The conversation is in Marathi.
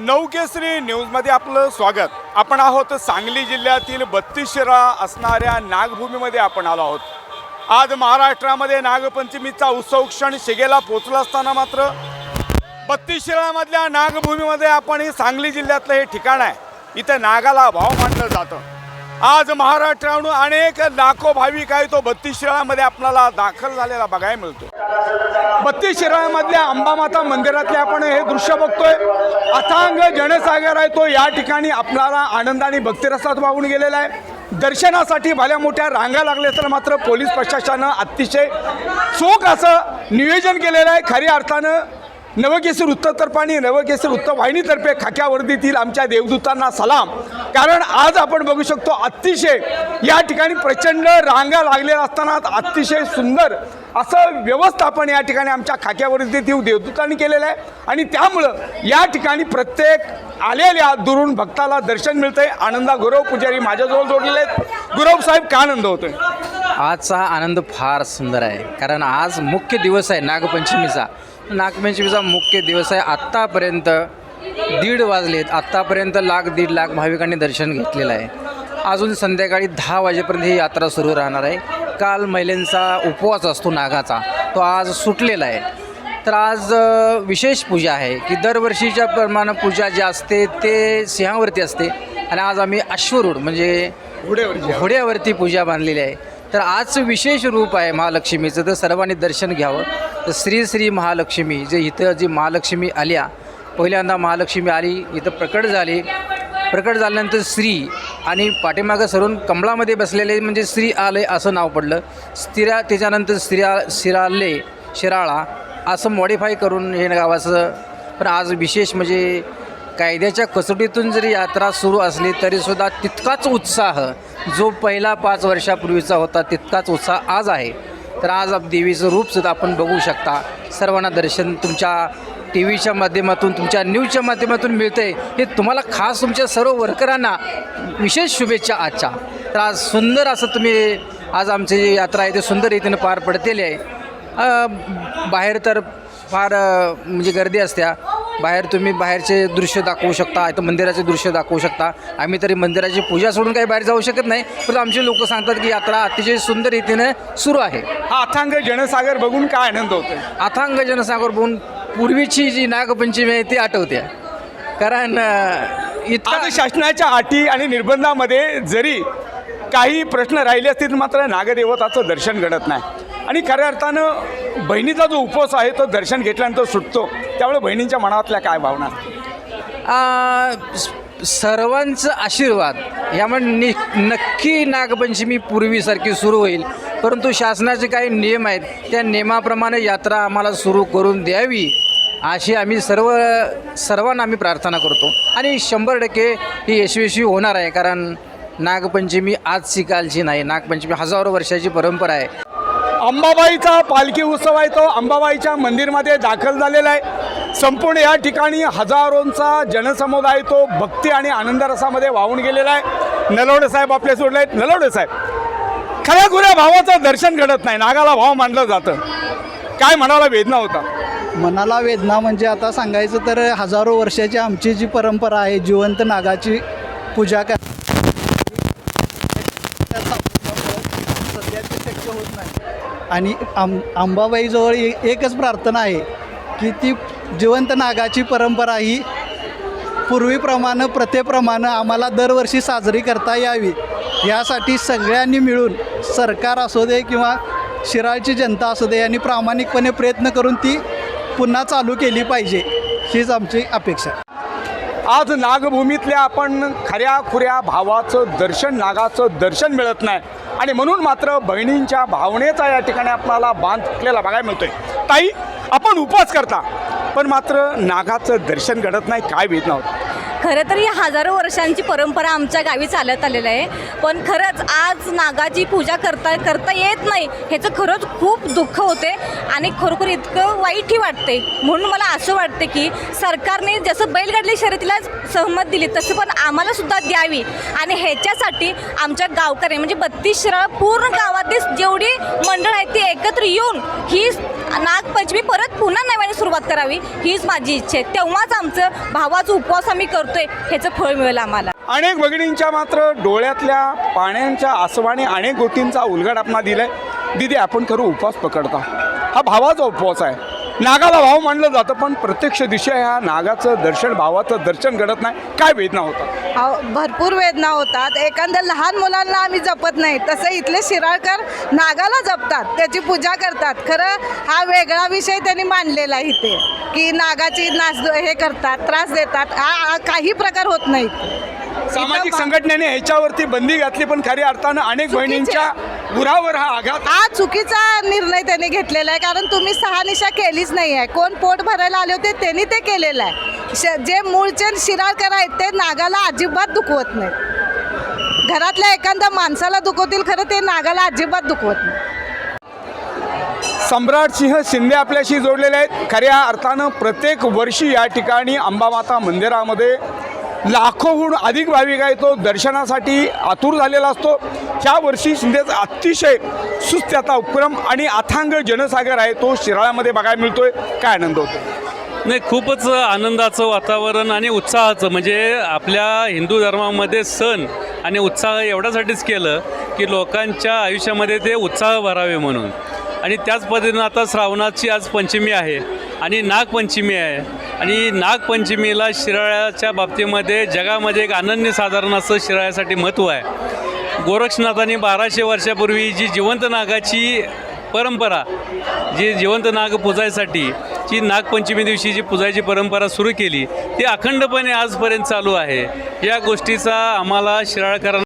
नौकेसरी न्यूजमध्ये आपलं स्वागत. आपण आहोत सांगली जिल्ह्यातील बत्तीस शिरा असणाऱ्या नागभूमीमध्ये आपण आलो आहोत. आज महाराष्ट्रामध्ये नागपंचमीचा उत्सव क्षण शिगेला पोचला असताना मात्र बत्तीस शिरामधल्या नागभूमीमध्ये आपण हे सांगली जिल्ह्यातलं हे ठिकाण आहे. इथं नागाला भाव मानलं जातं. आज महाराष्ट्राहून अनेक लाखो भाविक आहे तो बत्तीस शिरामध्ये आपल्याला दाखल झालेला बघायला मिळतो. बत्तीस शिराळ्यामधल्या अंबामाता मंदिरातले आपण हे दृश्य बघतोय. अथांग जनसागर आहे तो. या ठिकाणी आपल्याला आनंदाने भक्तिरसात वाहून गेलेला आहे. दर्शनासाठी भल्या मोठ्या रांगा लागल्या तर मात्र पोलीस प्रशासनानं अतिशय चोख असं नियोजन केलेलं आहे. खऱ्या अर्थानं नवकेसर वृत्ततर्फ नवकेसर वृत्त वाहिनीतर्फे खाक्या वर्दीतील आमच्या देवदूतांना सलाम. कारण आज आपण बघू शकतो अतिशय या ठिकाणी प्रचंड रांगा लागलेल्या असताना अतिशय सुंदर असं व्यवस्थापन या ठिकाणी आमच्या खाक्यावरती देव देवदूतांनी केलेलं आहे. आणि त्यामुळं या ठिकाणी प्रत्येक आलेल्या दुरून भक्ताला दर्शन मिळतंय. आनंदा गुरव पुजारी माझ्याजवळ जोडलेले आहेत. गुरव साहेब का आनंद होतोय? आजचा आनंद फार सुंदर आहे. कारण आज मुख्य दिवस आहे नागपंचमीचा. नागपंचमीचा मुख्य दिवस आहे. आत्तापर्यंत दीड वाजलेत. आत्तापर्यंत लाख दीड लाख भाविकांनी दर्शन घेतलेलं आहे. अजून संध्याकाळी दहा वाजेपर्यंत ही यात्रा सुरू राहणार आहे. काल महिलांचा उपवास असतो नागाचा. तो आज सुटलेला आहे. तर आज विशेष पूजा आहे की दरवर्षीच्या प्रमाणे पूजा जी असते ते सिंहावरती असते. आणि आज आम्ही अश्वरूढ म्हणजे घोड्यावरती पूजा बांधलेली आहे. तर आजचं विशेष रूप आहे महालक्ष्मीचं. तर सर्वांनी दर्शन घ्यावं. तर श्री श्री महालक्ष्मी जे इथं जी महालक्ष्मी आल्या पहिल्यांदा महालक्ष्मी आली इथं प्रकट झाली. प्रकट झाल्यानंतर श्री आणि पाठीमागं सरून कमळामध्ये बसलेले म्हणजे श्री आले असं नाव पडलं. स्त्रिया त्याच्यानंतर स्त्रिया शिराले शिराळा असं मॉडिफाय करून हे गावाचं. पण आज विशेष म्हणजे कायद्याच्या कसोटीतून जरी यात्रा सुरू असली तरीसुद्धा तितकाच उत्साह जो पहिला पाच वर्षापूर्वीचा होता तितकाच उत्साह आज आहे. तर आज देवीचं रूपसुद्धा आपण बघू शकता. सर्वांना दर्शन तुमच्या टी व्हीच्या माध्यमातून तुमच्या न्यूजच्या माध्यमातून मिळते हे तुम्हाला खास तुमच्या सर्व वर्करांना विशेष शुभेच्छा आजच्या. तर आज सुंदर असं तुम्ही आज आमची जी यात्रा आहे ते सुंदर रीतीनं पार पडतेली आहे. बाहेर तर फार म्हणजे गर्दी असत्या. बाहेर तुम्ही बाहेरचे दृश्य दाखवू शकता इथं मंदिराचे दृश्य दाखवू शकता. आम्ही तरी मंदिराची पूजा सोडून काही बाहेर जाऊ शकत नाही पण आमचे लोक सांगतात की यात्रा अतिशय सुंदर रीतीने सुरू आहे. हा अथांग जनसागर बघून काय आनंद होतोय? अथांग जनसागर बघून पूर्वीची जी नागपंचमी आहे ती आठवते. कारण इतका शासनाच्या अटी आणि निर्बंधामध्ये जरी काही प्रश्न राहिले असतील मात्र नागदेवताचं दर्शन घडत नाही. आणि खऱ्या अर्थानं बहिणीचा जो उपवास आहे तो दर्शन घेतल्यानंतर सुटतो. त्यामुळे बहिणींच्या मनातल्या काय भावना? सर्वांचं आशीर्वाद. यामुळे नि नक्की नागपंचमी पूर्वीसारखी सुरू होईल. परंतु शासनाचे काही नियम आहेत. त्या नियमाप्रमाणे यात्रा आम्हाला सुरू करून द्यावी अशी आम्ही सर्व सर्वांना आम्ही प्रार्थना करतो. आणि शंभर टक्के ही यशस्वी होणार आहे कारण नागपंचमी आजची कालची नाही. नागपंचमी हजारो वर्षाची परंपरा आहे. अंबाबाईचा पालखी उत्सव आहे तो. अंबाबाईच्या मंदिरमध्ये दाखल झालेला आहे. संपूर्ण या ठिकाणी हजारोंचा जनसमुदाय तो भक्ती आणि आनंदरसामध्ये वाहून गेलेला आहे. नलवडे साहेब आपले सोडले आहेत. नलवडे साहेब खऱ्या खुऱ्या भावाचं दर्शन घडत नाही. नागाला भाव मानलं जातं. काय म्हणाला वेदना होता? मनाला वेदना म्हणजे आता सांगायचं तर हजारो वर्षाची आमची जी परंपरा आहे जिवंत नागाची पूजा कर शक्य होत नाही आणि आम अंबाबाईजवळ ए- एकच प्रार्थना आहे की ती जिवंत नागाची परंपरा ही पूर्वीप्रमाणे प्रथेप्रमाणे आम्हाला दरवर्षी साजरी करता यावी. यासाठी सगळ्यांनी मिळून सरकार असू दे किंवा शिराळची जनता असू दे यांनी प्रामाणिकपणे प्रयत्न करून ती पुन्हा चालू केली पाहिजे हीच आमची अपेक्षा. आज नागभूमीतल्या आपण खऱ्या खुऱ्या भावाचं दर्शन नागाचं दर्शन मिळत नाही. आणि म्हणून मात्र बहिणींच्या भावनेचा या ठिकाणी आपल्याला बांध फुटलेला बघायला मिळतोय. ताई आपण उपवास करता पण मात्र नागाचं दर्शन घडत नाही काय वेदना होत. खरं तर ही हजारो वर्षांची परंपरा आमच्या गावी चालत आलेलं आहे. पण खरंच आज नागाची पूजा करता करता येत नाही ह्याचं खरंच खूप दुःख होते आणि खरोखर इतकं वाईटही वाटते. म्हणून मला असं वाटते की सरकारने जसं बैलगाडली शर्यतीला सहमत दिली तसं पण आम्हाला सुद्धा द्यावी. आणि ह्याच्यासाठी आमच्या गावकरी म्हणजे बत्तीस शिराळ पूर्ण गावातील जेवढी मंडळ आहेत ती एकत्र येऊन ही नागपंचमी परत पुन्हा नव्याने सुरुवात करावी हीच माझी इच्छा आहे. तेव्हाच आमचं भावाचा उपवास आम्ही करतोय ह्याचं फळ मिळेल आम्हाला. अनेक भगिनींच्या मात्र डोळ्यातल्या पाण्याच्या आसवाने अनेक गोष्टींचा उलगड आपण दिलाय. दिदी आपण करू उपवास पकडता. हा भावाचा उपवास आहे. नागाला भाव मानलं जातं पण प्रत्यक्ष दिशा ह्या नागाचं दर्शन भावाचं दर्शन घडत नाही. काय वेदना होतात? अहो, भरपूर वेदना होतात. एखाद्या लहान मुलांना आम्ही जपत नाही. तसं इथले शिराळकर नागाला जपतात. त्याची पूजा करतात. खरं हा वेगळा विषय त्यांनी मांडलेला आहे इथे की नागाची नाच हे करतात त्रास देतात. हा हा काही प्रकार होत नाहीत. सामाजिक संघटनेने ह्याच्यावरती बंदी घातली पण खऱ्या अर्थानं अनेक बहिणींच्या उरावर हा आघात. हा चुकीचा निर्णय त्यांनी घेतलेला आहे कारण तुम्ही सहा निशा केलीच नाही आहे. कोण पोट भरायला आले होते त्यांनी ते केलेलं आहे. श जे मूळचे शिराळकर आहेत ते नागाला अजिबात दुखवत नाही घरातल्या एखाद्या माणसाला दुखवतील खरं ते नागाला अजिबात दुखवत नाही. सम्राट सिंह शिंदे आपल्याशी जोडलेले आहेत. खऱ्या अर्थानं प्रत्येक वर्षी या ठिकाणी अंबामाता मंदिरामध्ये लाखोहून अधिक भाविक आहे तो दर्शनासाठी आतुर झालेला असतो. ह्या वर्षी शिंदेचा अतिशय सुस्त्याचा उपक्रम आणि अथांग जनसागर आहे. तो शिराळ्यामध्ये बघायला मिळतोय. काय आनंद होतो? नाही खूपच आनंदाचं वातावरण आणि उत्साहाचं. म्हणजे आपल्या हिंदू धर्मामध्ये सण आणि उत्साह एवढ्यासाठीच केलं की लोकांच्या आयुष्यामध्ये ते उत्साह भरावे म्हणून. आणि त्याच पद्धतीनं आता श्रावणाची आज पंचमी आहे आणि नागपंचमी आहे. आणि नागपंचमीला शिराळ्याच्या बाबतीमध्ये जगामध्ये एक अनन्य साधारण असं शिराळ्यासाठी महत्त्व आहे. गोरक्षनाथांनी बाराशे वर्षापूर्वी जी जिवंत नागाची परंपरा जी जिवंत नाग पूजायसाठी जी नागपंचमी दिवशी जी पूजायची परंपरा सुरू केली ती अखंडपणे आजपर्यंत चालू आहे. या गोष्टीचा आम्हाला शिराळकरांना